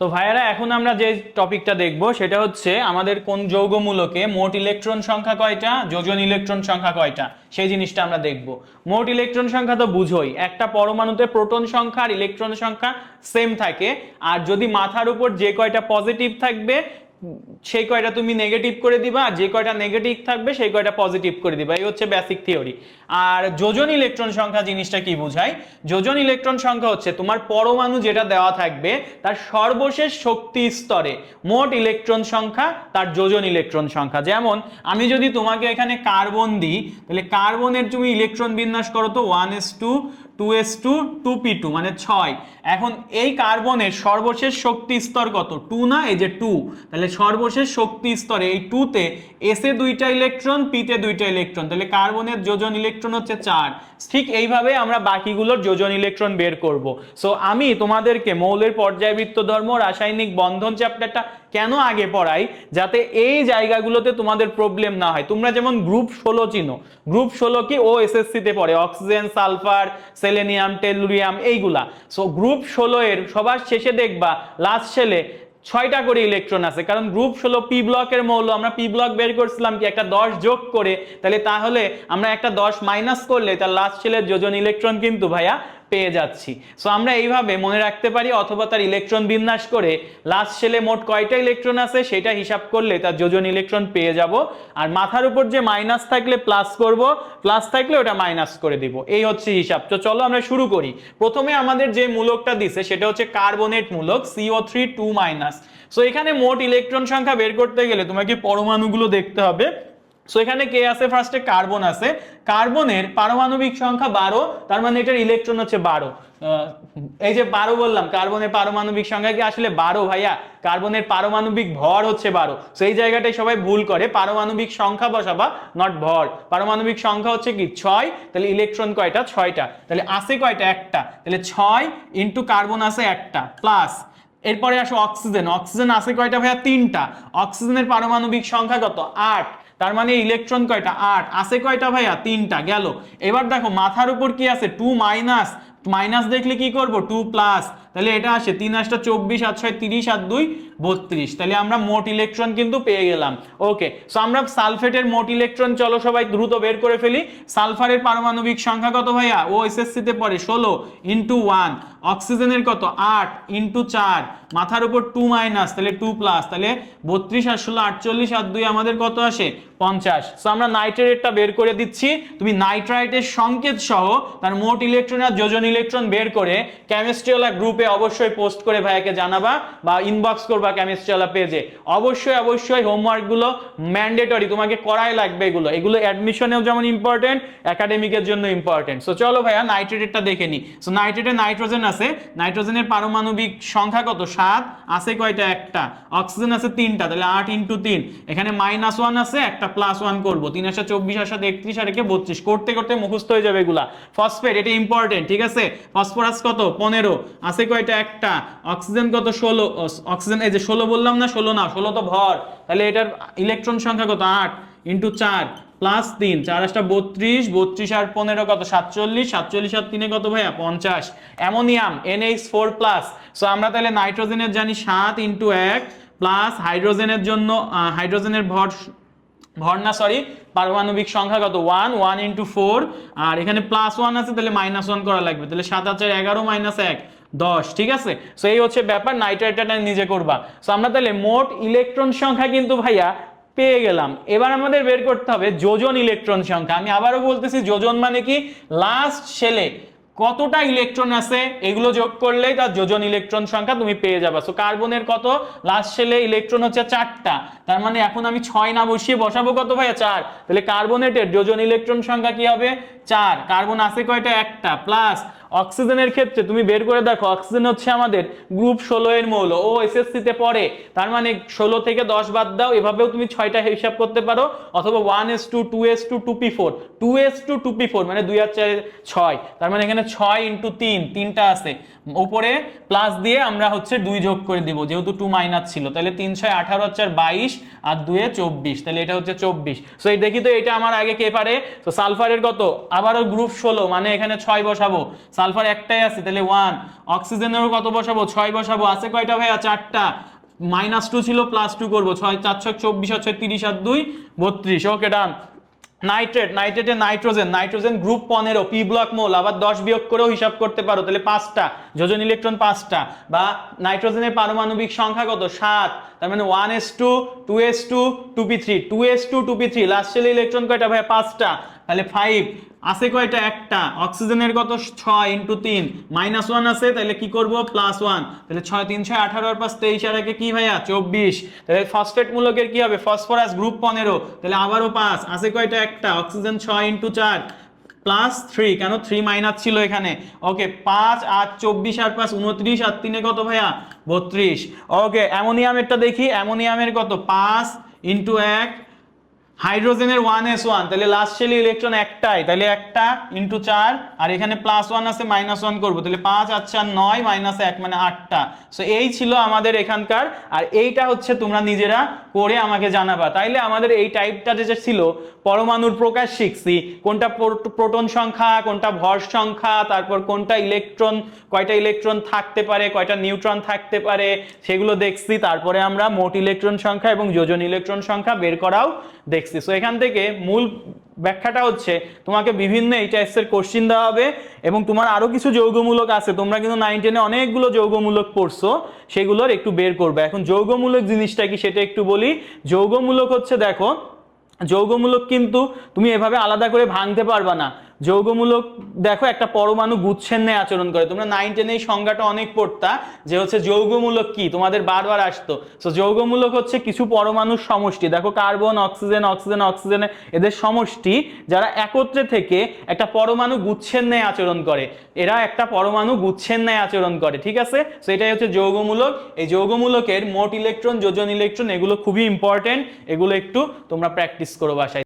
তো ভাইয়ারা, এখন আমরা যে টপিকটা দেখব, সেটা হচ্ছে আমাদের কোন যৌগমূলকে মোট ইলেকট্রন সংখ্যা কয়টা, যোজন ইলেকট্রন সংখ্যা কয়টা, সেই জিনিসটা আমরা দেখব। মোট ইলেকট্রন সংখ্যা তো বুঝোই, একটা পরমাণুতে প্রোটন সংখ্যা আর ইলেকট্রন সংখ্যা সেম থাকে, আর যদি মাথার উপর যে কয়টা পজিটিভ থাকবে সেই কয়টা তুমি নেগেটিভ করে দিবা, আর যে কয়টা নেগেটিভ থাকবে, সেই কয়টা পজিটিভ করে দিবা, এই হচ্ছে বেসিক থিওরি আর যোজন ইলেকট্রন সংখ্যা জিনিসটা কি বোঝায় যোজন ইলেকট্রন সংখ্যা হচ্ছে তোমার পরমাণু যেটা দেওয়া থাকবে, তার সর্বশেষ শক্তি স্তরে। মোট ইলেকট্রন সংখ্যা, তার যোজন ইলেকট্রন সংখ্যা। যেমন, আমি যদি তোমাকে এখানে কার্বন দিই, তাহলে কার্বনের তুমি ইলেকট্রন বিন্যাস করো তো, one S two two S two two P two মানে ছয়। এখন এই কার্বনের সর্বশেষ শক্তি স্তর কত? টু না? এই যে টু। তাহলে সর্বশেষ শক্তি স্তরে এই টুতে এসে দুইটা ইলেকট্রন পিতে দুইটা ইলেকট্রন। তাহলে কার্বনের যোজন ইলেকট্রন হচ্ছে চার। ঠিক এইভাবে আমরা বাকিগুলোর যোজন ইলেকট্রন বের করব। সো আমি তোমাদেরকে মৌলের পর্যায়বৃত্ত ধর্ম, রাসায়নিক বন্ধন চ্যাপ্টারটা কেন আগে পড়াই? যাতে এই জায়গাগুলোতে তোমাদের প্রবলেম না হয়। তোমরা যেমন গ্রুপ ষোলো চিনো। গ্রুপ ষোলো কি ও এসএসসিতে পড়ে। অক্সিজেন সালফার সেলেনিয়াম টেলুরিয়াম এইগুলা। সো গ্রুপ ষোলো এর সবার শেষে দেখবা লাস্ট সেলে ছয়টা করে ইলেকট্রন আছে, কারণ গ্রুপ ষোলো পি ব্লকের মৌল, আমরা পি ব্লক বের করছিলাম কি একটা দশ যোগ করে, তাহলে তাহলে আমরা একটা দশ মাইনাস করলে তার লাস্ট ছেলের যোজন ইলেকট্রন কিন্তু ভাইয়া পেয়ে যাচ্ছি। সো আমরা এইভাবে মনে রাখতে পারি, অথবা তার ইলেকট্রন বিন্যাস করে লাস্ট সেলে মোট কয়টা ইলেকট্রন আছে সেটা হিসাব করলে তার যোজন ইলেকট্রন পেয়ে যাব। আর মাথার উপর যে মাইনাস থাকলে প্লাস করব প্লাস থাকলে ওটা মাইনাস করে দিব। এই হচ্ছে হিসাব। তো চলো আমরা শুরু করি। প্রথমে আমাদের যে মূলকটা দিছে সেটা হচ্ছে কার্বনেট মূলক CO three two minus so এখানে মোট ইলেকট্রন সংখ্যা বের করতে গেলে তোমাকে পরমাণুগুলো দেখতে হবে। সো এখানে কে আছে? ফার্স্টে কার্বন আছে। কার্বনের পারমাণবিক সংখ্যা বারো, তার মানে এটার ইলেকট্রন হচ্ছে বারো। এই যে বারো বললাম কার্বনের পারমাণবিক সংখ্যা কি আসলে বারো ভাইয়া? কার্বনের পারমাণবিক ভর হচ্ছে বারো। সেই জায়গাটাই সবাই ভুল করে। পারমাণবিক সংখ্যা বসাবা নট ভর। পারমাণবিক সংখ্যা হচ্ছে কি? ছয়। তাহলে ইলেকট্রন কয়টা? ছয়টা। তাহলে আসে কয়টা? একটা। তাহলে ছয় ইন্টু কার্বন আছে একটা প্লাস এরপরে আসো অক্সিজেন অক্সিজেন আছে কয়টা ভাইয়া? তিনটা। অক্সিজেনের পারমাণবিক সংখ্যা কত? আট। তার মানে ইলেকট্রন কয়টা? আট। আছে কয়টা ভাইয়া? তিনটা। গেল। এবার দেখো, মাথার উপর কি আছে? টু মাইনাস মাইনাস দেখলে কি করব? টু প্লাস তাহলে এটা আসে তিন আসটা চব্বিশ আর ছয় তিরিশ আর দুই, বত্রিশ। তাহলে আমরা মোট ইলেকট্রন কিন্তু পেয়ে গেলাম। ওকে সো আমরা সালফেটের মোট ইলেকট্রন চলো সবাই দ্রুত বের করে ফেলি। সালফারের পারমাণবিক সংখ্যা কত ভাইয়া? ও এসএসসিতে পড়ে ষোলো ইন্টু ওয়ান অক্সিজেনের কত? আট ইন্টু চার, মাথার উপর টু মাইনাস তাহলে টু প্লাস তাহলে বত্রিশ, আর ষোলো, আটচল্লিশ আর দুই, আমাদের কত আসে? পঞ্চাশ। সো আমরা নাইট্রেটটা বের করে দিচ্ছি। তুমি নাইট্রাইটের সংকেত সহ তার মোট ইলেকট্রন আর যোজন ইলেকট্রন বের করে কেমিস্ট্রিওয়ালা গ্রুপে অবশ্যই পোস্ট করে ভাইয়াকে জানাবা বা ইনবক্স করবা কেমিস্ট্রিওয়ালা পেজে অবশ্যই অবশ্যই হোমওয়ার্কগুলো ম্যান্ডেটরি তোমাকে করাই লাগবে এগুলো। এগুলো অ্যাডমিশনেও যেমন ইম্পর্টেন্ট একাডেমিকের জন্য ইম্পর্টেন্ট সো চলো ভাইয়া নাইট্রেটেরটা দেখে নি। সো নাইট্রেটে নাইট্রোজেন আছে। নাইট্রোজেনের পারমাণবিক সংখ্যা কত? সাত, আছে কয়টা? একটা। অক্সিজেন আছে তিনটা, তাহলে আট ইন্টু তিন। এখানে মাইনাস ওয়ান আছে, একটা প্লাস ওয়ান করব। তিন আসা চব্বিশ, আসা একত্রিশ আর একে বত্রিশ। করতে করতে মুখস্থ হয়ে যাবে এগুলা। ফসফেট এটা ইম্পর্টেন্ট ঠিক আছে? ফসফরাস কত? পনেরো। আছে কয়টা একটা, অক্সিজেন কত? ষোলো অক্সিজেন, এই যে ষোলো বললাম না, ষোলো না, ষোলো তো ভর। তাহলে এটার ইলেকট্রন সংখ্যা কত? আট ইন্টু চার প্লাস তিন, চার আসটা বত্রিশ বত্রিশ আর পনেরো কত? সাতচল্লিশ সাতচল্লিশ আর তিনে কত ভাইয়া? পঞ্চাশ। Ammonium NH four plus so আমরা তাহলে নাইট্রোজেনের জানি সাত ইন্টু এক প্লাস হাইড্রোজেনের জন্য হাইড্রোজেনের ভর ভর না সরি পারমাণবিক সংখ্যা কত? ওয়ান ওয়ান ইন্টু ফোর আর এখানে প্লাস ওয়ান আছে, তাহলে মাইনাস ওয়ান করা লাগবে। তাহলে সাত হাজার এগারো মাইনাস এক। দশ, ঠিক আছে? সো এই হচ্ছে ব্যাপার নাইট্রেটটা নিজে করবা। সো আমরা তাহলে মোট ইলেকট্রন সংখ্যা কিন্তু ভাইয়া পেয়ে গেলাম। এবার আমাদের বের করতে হবে যোজন ইলেকট্রন সংখ্যা। আমি আবারও বলতেছি, যোজন মানে কি? লাস্ট সেলে কতটা ইলেকট্রন আছে, এগুলো যোগ করলেই তার যোজন ইলেকট্রন সংখ্যা তুমি পেয়ে যাবে। সো কার্বনের কত? লাস্ট সেলে ইলেকট্রন হচ্ছে চারটা। তার মানে এখন আমি ছয় না বসিয়ে বসাবো কত ভাইয়া? চার। তাহলে কার্বনেটের যোজন ইলেকট্রন সংখ্যা কি হবে? চার। কার্বন আছে কয়টা? একটা। প্লাস অক্সিজেনের ক্ষেত্রে তুমি বের করে দেখো, অক্সিজেন হচ্ছে আমাদের গ্রুপ ষোলো এর মৌল। ও এসএসসি তে পড়ে, তার মানে ষোলো থেকে দশ বাদ দাও, এভাবেও তুমি ছয়টা হিসাব করতে পারো, অথবা one S two two S two two P four two S two two P four মানে দুই আর চার, ছয়। তার মানে এখানে ছয় ইন্টু তিন, তিনটা আছে। উপরে প্লাস দিয়ে আমরা হচ্ছে দুই যোগ করে দিব, যেহেতু টু মাইনাস ছিল। তাহলে তিন, ছয়, আঠারো হচ্ছে বাইশ, আর দুয়ে চব্বিশ। তাহলে এটা হচ্ছে চব্বিশ। সো এই দেখি তো এটা আমার আগে কে পারে? তো সালফারের কত? আবারও গ্রুপ ষোলো মানে এখানে ছয় বসাবো। সালফার একটাই আছে, তাহলে ওয়ান অক্সিজেনেরও কত বসাবো? ছয় বসাবো। আছে কয়টা ভাইয়া? চারটা। মাইনাস টু ছিল প্লাস টু করব। ছয়, চার, ছয়, চব্বিশ, আর ছয়, তিরিশ, আর দুই, বত্রিশ। ওকে ডান নাইট্রেট নাইট্রেটে নাইট্রোজেন নাইট্রোজেন গ্রুপ পনেরো পি ব্লক মোল আবার দশ বিয়োগ করেও হিসাব করতে পারো, তাহলে পাঁচটা। যোজন ইলেকট্রন পাঁচটা। বা নাইট্রোজেনের পারমাণবিক সংখ্যা কত? সাত। তার মানে one S two two S two two P three two S two two P three last সেলে ইলেকট্রন কয়টা ভাই পাঁচটা। তাহলে ফাইভ আছে কয়টা? একটা। অক্সিজেনের কত? ছয় ইন্টু তিন। মাইনাস ওয়ান আছে, তাহলে কি করব? প্লাস ওয়ান তাহলে ছয়, তিন, ছয়, আঠারো আর পাঁচ, তেইশ, আর একে কি ভাইয়া? চব্বিশ। তাহলে ফসফেট মূলকের কি হবে? ফসফরাস গ্রুপ পনেরো। তাহলে আবারও পাঁচ। আছে কয়টা? একটা। অক্সিজেন ছয় ইন্টু চার। প্লাস থ্রি কেন? থ্রি মাইনাস ছিল এখানে। ওকে পাঁচ আর চব্বিশ আর পাঁচ, উনত্রিশ আর তিনে কত ভাইয়া? বত্রিশ। ওকে অ্যামোনিয়ামেরটা দেখি। অ্যামোনিয়ামের কত? পাঁচ ইন্টু এক হাইড্রোজেনের ওয়ান এস ওয়ান তাহলে লাস্ট শেলে ইলেকট্রন একটাই, তাহলে একটা ইন্টু চার, আর এখানে প্লাস ওয়ান আছে মাইনাস ওয়ান করব, তাহলে পাঁচ আর চার, নয় মাইনাস এক মানে আটটা। সো এই ছিল আমাদের এখানকার, আর এইটা হচ্ছে তোমরা নিজেরা করে আমাকে জানাবা। তাইলে আমাদের এই টাইপটা যে ছিল, পরমাণুর প্রকাশ শিখছি কোনটা প্রোটন সংখ্যা, কোনটা ভর সংখ্যা, তারপর কোনটা ইলেকট্রন কয়টা ইলেকট্রন থাকতে পারে, কয়টা নিউট্রন থাকতে পারে, সেগুলো দেখছি, তারপরে আমরা মোট ইলেকট্রন সংখ্যা এবং যোজন ইলেকট্রন সংখ্যা বের করাও দেখছি। সো এখান থেকে মূল ব্যাখ্যাটা হচ্ছে, তোমাকে বিভিন্ন এই এর কোশ্চিন দেওয়া হবে এবং তোমার আরও কিছু যৌগমূলক আছে। তোমরা কিন্তু নাইন টেনে অনেকগুলো যৌগমূলক পড়ছো, সেগুলোর একটু বের করবে। এখন যৌগমূলক জিনিসটা কি সেটা একটু বলি। যৌগমূলক হচ্ছে দেখো, যৌগমূলক কিন্তু তুমি এভাবে আলাদা করে ভাঙতে পারবা না। যৌগমূলক, দেখো একটা পরমাণু গুচ্ছের ন্যায় আচরণ করে। তোমরা নাইন টেনে এই সংজ্ঞাটা অনেক পড়তা যে হচ্ছে যৌগমূলক কি? তোমাদের বারবার আসতো। সো যৌগমূলক হচ্ছে কিছু পরমাণুর সমষ্টি। দেখো কার্বন অক্সিজেন অক্সিজেন অক্সিজেন এদের সমষ্টি যারা একত্রে থেকে একটা পরমাণু গুচ্ছের ন্যায় আচরণ করে। এরা একটা পরমাণু গুচ্ছের ন্যায় আচরণ করে, ঠিক আছে? সো এটাই হচ্ছে যৌগমূলক। এই যৌগমূলকের মোট ইলেকট্রন যোজন ইলেকট্রন এগুলো খুবই ইম্পর্টেন্ট এগুলো একটু তোমরা প্র্যাকটিস করো বাসায়।